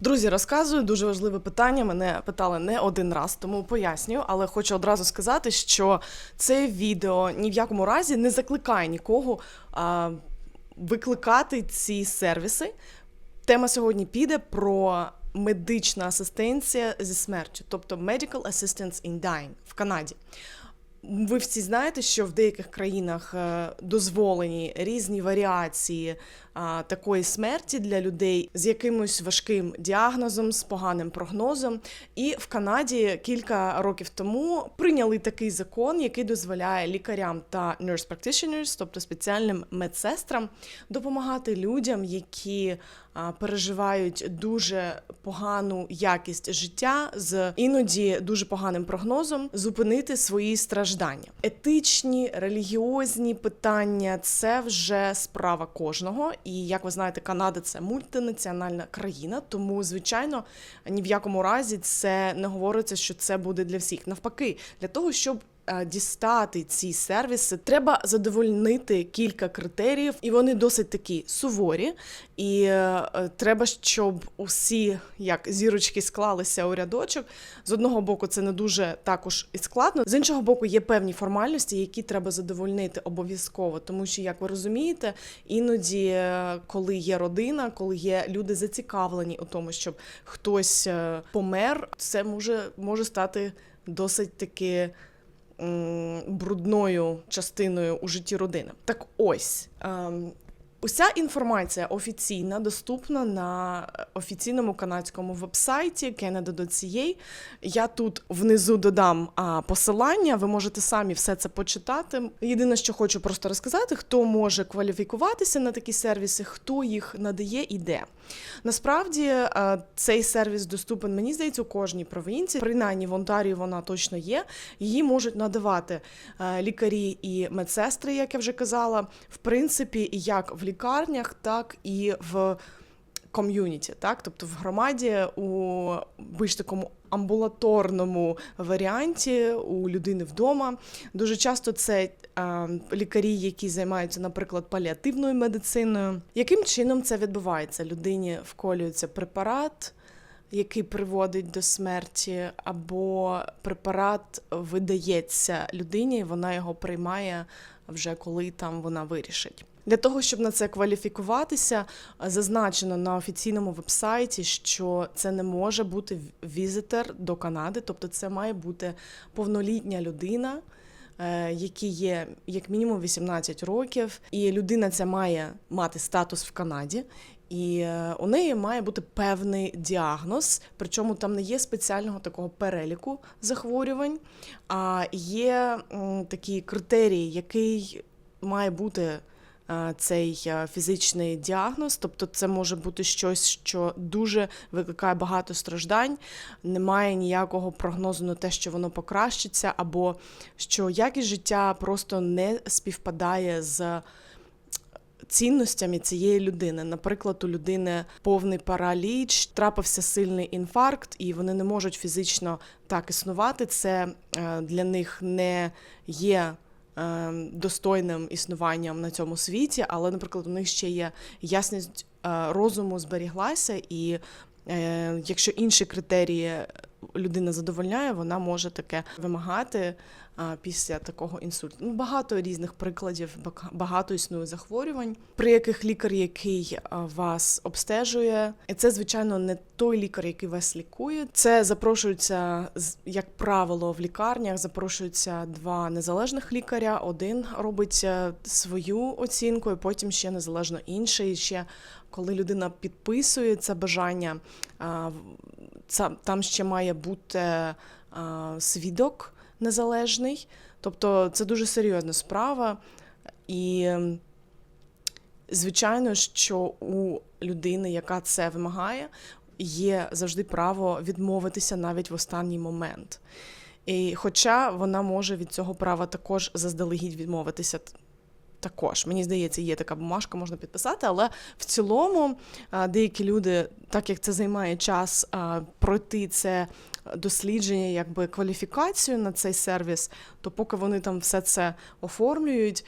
Друзі, розказую дуже важливе питання. Мене питали не один раз, тому пояснюю, але хочу одразу сказати, що це відео ні в якому разі не закликає нікого а, викликати ці сервіси. Тема сьогодні піде про медична асистенція зі смертю, тобто Medical Assistance in Dying в Канаді. Ви всі знаєте, що в деяких країнах е, дозволені різні варіації такої смерті для людей з якимось важким діагнозом, з поганим прогнозом. І в Канаді кілька років тому прийняли такий закон, який дозволяє лікарям та nurse practitioners, тобто спеціальним медсестрам, допомагати людям, які переживають дуже погану якість життя з іноді дуже поганим прогнозом, зупинити свої страждання. Етичні, релігіозні питання це вже справа кожного. І як ви знаєте, Канада це мультинаціональна країна, тому звичайно ні в якому разі це не говориться, що це буде для всіх. Навпаки, для того, щоб дістати ці сервіси, треба задовольнити кілька критеріїв, і вони досить такі суворі. І е, е, треба, щоб усі як зірочки склалися у рядочок. З одного боку, це не дуже також і складно. З іншого боку, є певні формальності, які треба задовольнити обов'язково. Тому що, як ви розумієте, іноді, е, коли є родина, коли є люди зацікавлені у тому, щоб хтось е, помер, це може, може стати досить таки брудною частиною у житті родини. Так ось. Уся інформація офіційна доступна на офіційному канадському вебсайті canada.ca. Я тут внизу додам посилання. Ви можете самі все це почитати. Єдине, що хочу просто розказати, хто може кваліфікуватися на такі сервіси, хто їх надає і де. Насправді е, цей сервіс доступен, мені здається, у кожній провінції. Принаймні в Онтарії вона точно є. Її можуть надавати е, лікарі і медсестри, як я вже казала, в принципі, як в лікарнях, так і в ком'юніті, так, тобто в громаді у більш такому амбулаторному варіанті у людини вдома. Дуже часто це е, лікарі, які займаються, наприклад, паліативною медициною. Яким чином це відбувається? Людині вколюється препарат. Який приводить до смерті, або препарат видається людині, вона його приймає вже коли там вона вирішить. Для того, щоб на це кваліфікуватися, зазначено на офіційному вебсайті, що це не може бути візитер до Канади, тобто це має бути повнолітня людина, е, якій є як мінімум 18 років, і людина ця має мати статус в Канаді. І е, у неї має бути певний діагноз, причому там не є спеціального такого переліку захворювань, а є такі критерії, який має бути е, цей е, фізичний діагноз. Тобто, це може бути щось, що дуже викликає багато страждань, немає ніякого прогнозу на те, що воно покращиться, або що якість життя просто не співпадає з цінностями цієї людини. Наприклад, у людини повний параліч, трапився сильний інфаркт, і вони не можуть фізично так існувати. Це е, для них не є. Е, Достойним існуванням на цьому світі, але, наприклад, у них ще є ясність е, розуму зберіглася, і е, якщо інші критерії людина задовольняє, вона може таке вимагати після такого інсульту. Ну, багато різних прикладів, багато існує захворювань, при яких лікар, який вас обстежує, і це, звичайно, не той лікар, який вас лікує. Це запрошується, як правило, в лікарнях запрошуються два незалежних лікаря. Один робить е, свою оцінку, і потім ще незалежно інший. Ще коли людина підписує це бажання, там ще має бути свідок незалежний. Тобто це дуже серйозна справа. І, ем, звичайно, що у людини, яка це вимагає, є завжди право відмовитися навіть в останній момент. І хоча вона може від цього права також заздалегідь відмовитися. Також мені здається, є така бумажка, можна підписати, але в цілому деякі люди, так як це займає час, пройти це дослідження, якби кваліфікацію на цей сервіс, то поки вони там все це оформлюють,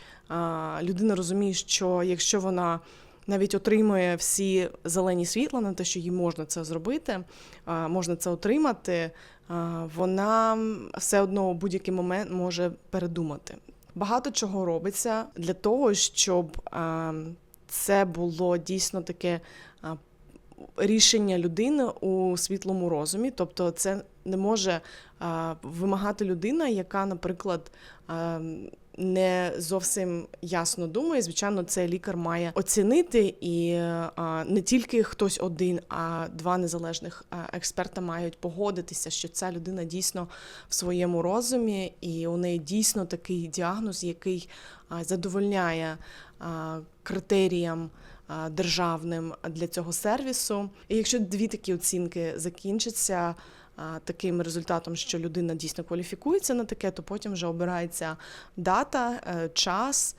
людина розуміє, що якщо вона навіть отримує всі зелені світла на те, що їй можна це зробити, можна це отримати, вона все одно у будь-який момент може передумати. Багато чого робиться для того, щоб це було дійсно таке рішення людини у світлому розумі. Тобто, це не може вимагати людина, яка, наприклад, не зовсім ясно думає. Звичайно, це лікар має оцінити, і не тільки хтось один, а два незалежних експерта мають погодитися, що ця людина дійсно в своєму розумі, і у неї дійсно такий діагноз, який задовольняє критеріям державним для цього сервісу. І якщо дві такі оцінки закінчаться таким результатом, що людина дійсно кваліфікується на таке, то потім вже обирається дата, е, час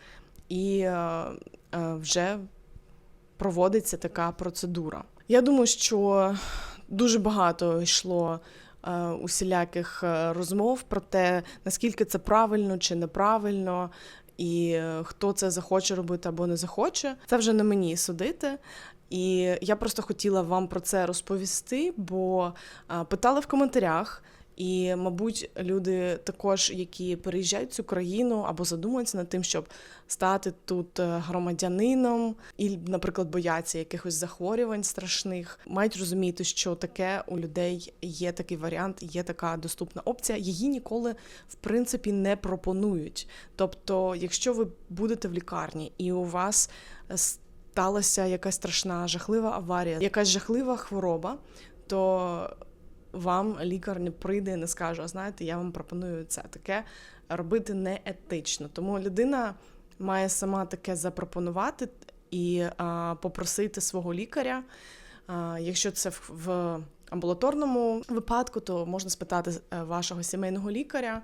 і е, е, вже проводиться така процедура. Я думаю, що дуже багато йшло усіляких розмов про те, наскільки це правильно чи неправильно, і е, хто це захоче робити або не захоче. Це вже не мені судити. І я просто хотіла вам про це розповісти, бо е, питали в коментарях. І, мабуть, люди також, які переїжджають цю країну або задумуються над тим, щоб стати тут е, громадянином, і, наприклад, бояться якихось захворювань страшних, мають розуміти, що таке у людей є такий варіант, є така доступна опція. Її ніколи в принципі не пропонують. Тобто, якщо ви будете в лікарні і у вас е, сталася якась страшна жахлива аварія, якась жахлива хвороба, то вам лікар не прийде і не скаже, «А знаєте, я вам пропоную це таке робити не етично. Тому людина має сама таке запропонувати і а, попросити свого лікаря. А, якщо це в, в амбулаторному випадку, то можна спитати е, вашого сімейного лікаря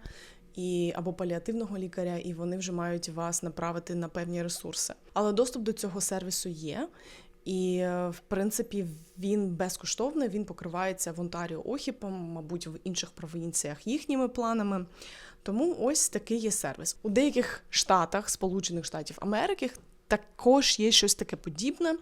і або паліативного лікаря, і вони вже мають вас направити на певні ресурси. Але доступ до цього сервісу є. І, е, в принципі, він безкоштовний, він покривається в Онтаріо Охіпом, мабуть, в інших провінціях їхніми планами. Тому ось такий є сервіс. У деяких штатах, Сполучених Штатів Америки, також є щось таке подібне.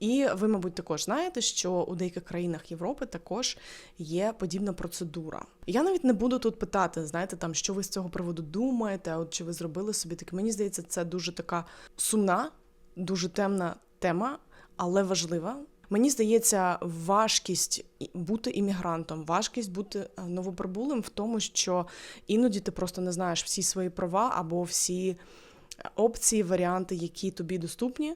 І ви, мабуть, також знаєте, що у деяких країнах Європи також є подібна процедура. Я навіть не буду тут питати, знаєте, там що ви з цього приводу думаєте, от чи ви зробили собі таке. Мені здається, це дуже така сумна, дуже темна тема але важлива. Мені здається, важкість бути іммігрантом, важкість бути е, новоприбулим в тому, що іноді ти просто не знаєш всі свої права або всі е, опції, варіанти, які тобі доступні,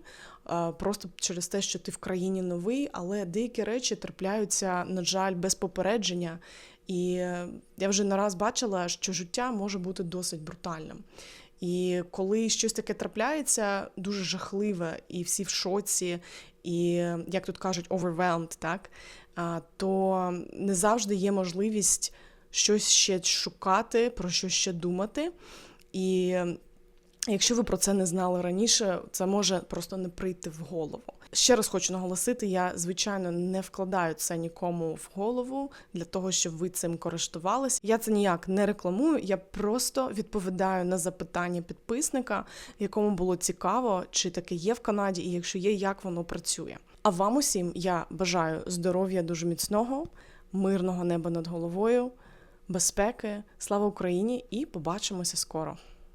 е, просто через те, що ти в країні новий, але деякі речі трапляються, на жаль, без попередження. І я вже не раз бачила, що життя може бути досить брутальним. І коли щось таке трапляється, дуже жахливе, і всі в шоці, і як тут кажуть, overwhelmed, так то не завжди є можливість щось ще шукати, про що ще думати. І Якщо ви про це не знали раніше, це може просто не прийти в голову. Ще раз хочу наголосити: я звичайно не вкладаю це нікому в голову для того, щоб ви цим користувались. Я це ніяк не рекламую. Я просто відповідаю на запитання підписника, якому було цікаво, чи таке є в Канаді, і якщо є, як воно працює. А вам усім я бажаю здоров'я дуже міцного, мирного неба над головою, безпеки, слава Україні! І побачимося скоро.